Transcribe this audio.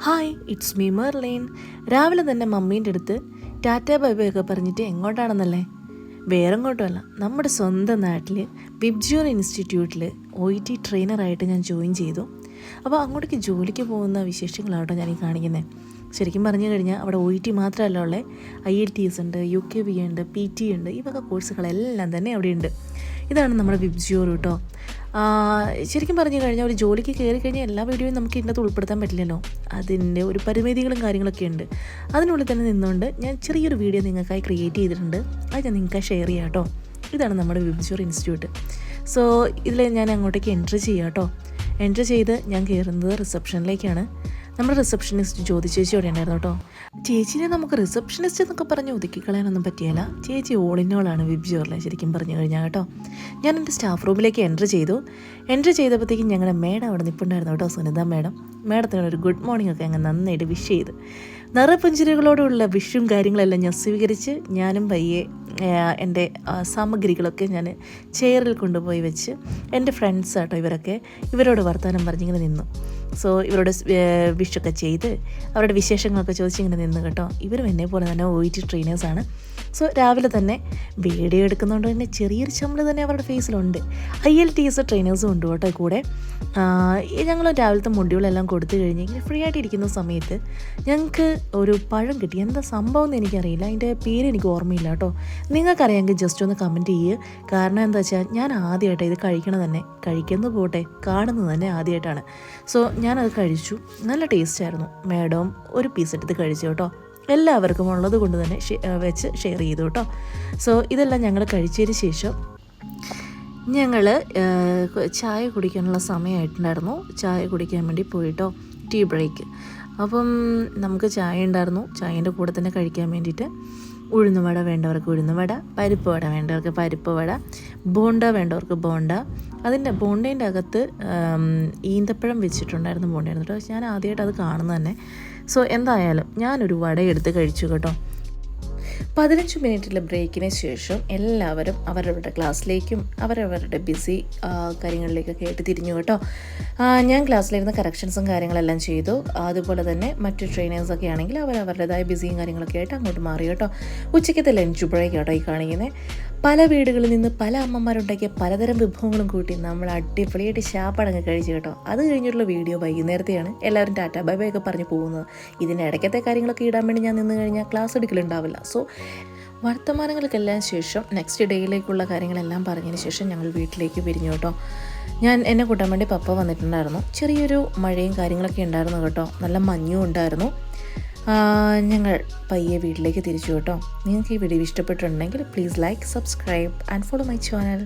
Hi it's me merlion. രാവിലെ തന്നെ മമ്മീന്റെ അടുത്ത് ടാറ്റ ബൈ പറഞ്ഞിട്ട് എങ്ങോട്ടാണെന്നല്ലേ? വേറെ എങ്ങോട്ടുമല്ല നമ്മുടെ സ്വന്തം നാട്ടിൽ ബിബ്ജിയോർ ഇൻസ്റ്റിറ്റ്യൂട്ടിൽ ഒ ഇ ടി ട്രെയിനറായിട്ട് ഞാൻ ജോയിൻ ചെയ്തു. അപ്പോൾ അങ്ങോട്ടേക്ക് ജോലിക്ക് പോകുന്ന വിശേഷങ്ങളാട്ടോ ഞാൻ ഈ കാണിക്കുന്നത് ശരിക്കും പറഞ്ഞു കഴിഞ്ഞാൽ അവിടെ ഒ ഇ ടി മാത്രമല്ല ഉള്ളത് ഐ എൽ ടി എസ് ഉണ്ട് യു കെ ബി ഉണ്ട് പി ടി ഉണ്ട് വക കോഴ്സുകളെല്ലാം തന്നെ അവിടെ ഉണ്ട് ഇതാണ് നമ്മുടെ വിബ്ജിയോർ കേട്ടോ. ശരിക്കും പറഞ്ഞു കഴിഞ്ഞാൽ ഒരു ജോലിക്ക് കയറി കഴിഞ്ഞാൽ എല്ലാ വീഡിയോയും നമുക്ക് ഇതിനകത്ത് ഉൾപ്പെടുത്താൻ പറ്റില്ലല്ലോ. അതിന്റെ ഒരു പരിമിതികളും കാര്യങ്ങളൊക്കെ ഉണ്ട്. അതിനുള്ളിൽ തന്നെ നിന്നുകൊണ്ട് ഞാൻ ചെറിയൊരു വീഡിയോ നിങ്ങൾക്കായി ക്രിയേറ്റ് ചെയ്തിട്ടുണ്ട്. അത് ഞാൻ നിങ്ങൾക്ക് ഷെയർ ചെയ്യാം കേട്ടോ ഇതാണ് നമ്മുടെ വിബ്ജിയോർ ഇൻസ്റ്റിറ്റ്യൂട്ട് സോ ഇതിൽ ഞാൻ അങ്ങോട്ടേക്ക് എൻട്രി ചെയ്യാം കേട്ടോ എൻട്രി ചെയ്ത് ഞാൻ കയറുന്നത് റിസപ്ഷനിലേക്കാണ് നമ്മുടെ റിസപ്ഷനിസ്റ്റ് ജ്യോതി ചേച്ചി അവിടെ ഉണ്ടായിരുന്നു കേട്ടോ? ചേച്ചിനെ നമുക്ക് റിസപ്ഷനിസ്റ്റ് എന്നൊക്കെ പറഞ്ഞ് ഒതുക്കിക്കളയാനൊന്നും പറ്റിയല്ല. ചേച്ചി ഓളിനോളാണ് വിബ്ജിയോറിലെ ശരിക്കും പറഞ്ഞു കഴിഞ്ഞാൽ കേട്ടോ. ഞാൻ എന്റെ സ്റ്റാഫ് റൂമിലേക്ക് എന്റർ ചെയ്തു. എന്റർ ചെയ്തപ്പോഴത്തേക്കും ഞങ്ങളുടെ മേഡം അവിടെ നിൽപ്പുണ്ടായിരുന്നു കേട്ടോ സുനിത മേഡം മേഡത്തിന് ഒരു ഗുഡ് മോർണിംഗ് ഒക്കെ അങ്ങ് നന്നായിട്ട് വിഷ് ചെയ്ത്. നിറപുഞ്ചിരികളോടുള്ള വിഷും കാര്യങ്ങളെല്ലാം ഞാൻ സ്വീകരിച്ച് ഞാനും പയ്യെ എന്റെ സാമഗ്രികളൊക്കെ ഞാൻ ചെയറിൽ കൊണ്ടുപോയി വെച്ച് എന്റെ ഫ്രണ്ട്സ് ആട്ടോ ഇവരൊക്കെ ഇവരോട് വർത്തമാനം പറഞ്ഞിങ്ങനെ നിന്നു. സോ ഇവരോട് വിഷൊക്കെ ചെയ്ത് അവരുടെ വിശേഷങ്ങളൊക്കെ ചോദിച്ചിങ്ങനെ നിന്ന് കേട്ടോ. ഇവരും എന്നെ പോലെ തന്നെ ഒ ടി ട്രെയിനേഴ്സാണ് സോ രാവിലെ തന്നെ വീഡിയോ എടുക്കുന്നതുകൊണ്ട് തന്നെ ചെറിയൊരു ശമ്പളം തന്നെ അവരുടെ ഫേസിലുണ്ട്. ഐ എൽ ടി എസ് ട്രെയിനേഴ്സും ഉണ്ട് കേട്ടോ കൂടെ. ഞങ്ങൾ രാവിലത്തെ മുടികളെല്ലാം കൊടുത്തു കഴിഞ്ഞ് ഇങ്ങനെ ഫ്രീ ആയിട്ട് ഇരിക്കുന്ന സമയത്ത് ഞങ്ങൾക്ക് ഒരു പഴം കിട്ടി. എന്താ സംഭവം എന്ന് എനിക്കറിയില്ല. അതിന്റെ പേര് എനിക്ക് ഓർമ്മയില്ല കേട്ടോ. നിങ്ങൾക്കറിയാമെങ്കിൽ ജസ്റ്റ് ഒന്ന് കമന്റ് ചെയ്യുക കാരണം എന്താ വെച്ചാൽ ഞാൻ ആദ്യമായിട്ട് ഇത് കഴിക്കണം തന്നെ. കഴിക്കുന്നത് പോട്ടെ കാണുന്നത് തന്നെ ആദ്യമായിട്ടാണ് സോ ഞാനത് കഴിച്ചു. നല്ല ടേസ്റ്റ് ആയിരുന്നു മാഡം ഒരു പീസ് എടുത്ത് കഴിച്ചു കേട്ടോ. എല്ലാവർക്കും ഉള്ളത് കൊണ്ട് തന്നെ വെച്ച് ഷെയർ ചെയ്തു കേട്ടോ. സോ ഇതെല്ലാം ഞങ്ങൾ കഴിച്ചതിന് ശേഷം ഞങ്ങൾ ചായ കുടിക്കാനുള്ള സമയമായിട്ടുണ്ടായിരുന്നു ചായ കുടിക്കാൻ വേണ്ടി പോയിട്ടോ ടീ ബ്രേക്ക്. അപ്പം നമുക്ക് ചായ ഉണ്ടായിരുന്നു. ചായന്റെ കൂടെ തന്നെ കഴിക്കാൻ വേണ്ടിയിട്ട് ഉഴുന്നുവട വേണ്ടവർക്ക് ഉഴുന്നുവട പരിപ്പ് വട വേണ്ടവർക്ക് പരിപ്പ് വട ബോണ്ട വേണ്ടവർക്ക് ബോണ്ട. അതിന്റെ ബോണ്ടേന്റെ അകത്ത് ഈന്തപ്പഴം വെച്ചിട്ടുണ്ടായിരുന്നു ബോണ്ടയായിരുന്നു കേട്ടോ. ഞാൻ ആദ്യമായിട്ട് അത് കാണുന്നത് തന്നെ. സോ എന്തായാലും ഞാനൊരു വട എടുത്ത് കഴിച്ചു കേട്ടോ. പതിനഞ്ച് മിനിറ്റിലെ ബ്രേക്കിന് ശേഷം എല്ലാവരും അവരവരുടെ ക്ലാസ്സിലേക്കും അവരവരുടെ ബിസി കാര്യങ്ങളിലേക്കൊക്കെ ആയിട്ട് തിരിഞ്ഞു കേട്ടോ. ഞാൻ ക്ലാസ്സിലിരുന്ന് കറക്ഷൻസും കാര്യങ്ങളെല്ലാം ചെയ്തു. അതുപോലെ തന്നെ മറ്റു ട്രെയിനേഴ്സൊക്കെ ആണെങ്കിൽ അവരവരുടേതായ ബിസിയും കാര്യങ്ങളൊക്കെ ആയിട്ട് അങ്ങോട്ട് മാറി കേട്ടോ. ഉച്ചയ്ക്കത്തെ ലഞ്ച് ബ്രേക്ക് കേട്ടോ ഈ കാണിക്കുന്നത് പല വീടുകളിൽ നിന്ന് പല അമ്മമാരുണ്ടാക്കിയ പലതരം വിഭവങ്ങളും കൂട്ടി നമ്മൾ അടിപൊളിയായിട്ട് ശാപ്പടങ്ങ് കഴിച്ചു കേട്ടോ. അത് കഴിഞ്ഞിട്ടുള്ള വീഡിയോ വൈകുന്നേരത്തെയാണ് എല്ലാവരും ടാറ്റാ ബൈ ബൈ ഒക്കെ പറഞ്ഞു പോകുന്നത്. ഇതിന്റെ ഇടയ്ക്കത്തെ കാര്യങ്ങളൊക്കെ ഇടാൻ വേണ്ടി ഞാൻ നിന്ന് കഴിഞ്ഞാൽ ക്ലാസ് എടുക്കലുണ്ടാവില്ല. സോ വർത്തമാനങ്ങൾക്കെല്ലാം ശേഷം നെക്സ്റ്റ് ഡേയിലേക്കുള്ള കാര്യങ്ങളെല്ലാം പറഞ്ഞതിന് ശേഷം ഞങ്ങൾ വീട്ടിലേക്ക് പിരിഞ്ഞു കേട്ടോ. ഞാൻ എന്നെ കൂട്ടാൻ വേണ്ടി പപ്പ വന്നിട്ടുണ്ടായിരുന്നു. ചെറിയൊരു മഴയും കാര്യങ്ങളൊക്കെ ഉണ്ടായിരുന്നു കേട്ടോ. നല്ല മഞ്ഞും ഉണ്ടായിരുന്നു. ഞങ്ങൾ പയ്യെ വീട്ടിലേക്ക് തിരിച്ചു കേട്ടോ. നിങ്ങൾക്ക് ഈ വീഡിയോ ഇഷ്ടപ്പെട്ടിട്ടുണ്ടെങ്കിൽ please like subscribe and follow my channel